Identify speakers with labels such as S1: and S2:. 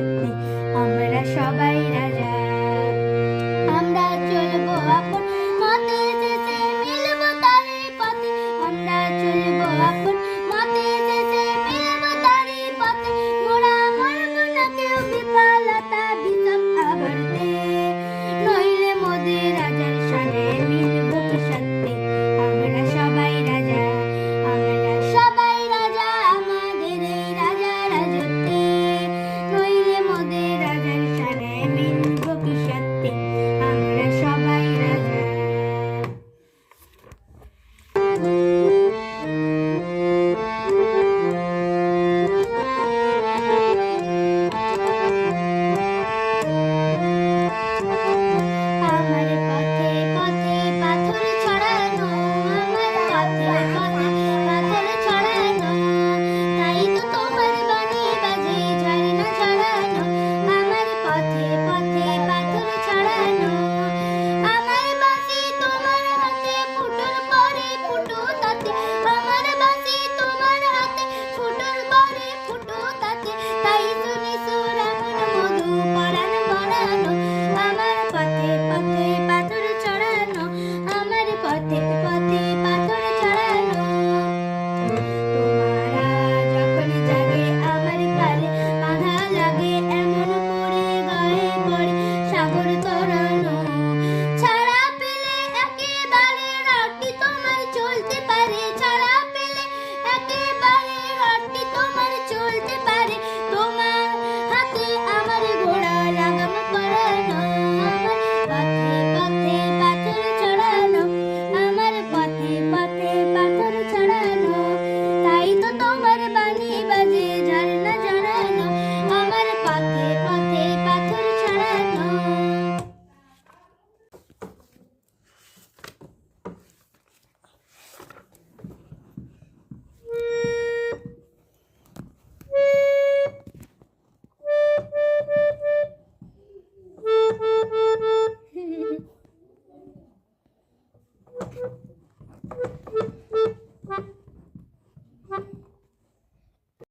S1: সাথে আমরা সবাই রাজা। আমরা চলবো আপন মতে দেশে মিলবো তারি পথে। আমরা চলবো আপন মতে দেশে মিলবো তারি পথে। মোরা মরবো না কেউ বিফলতা বিষম আবর্তে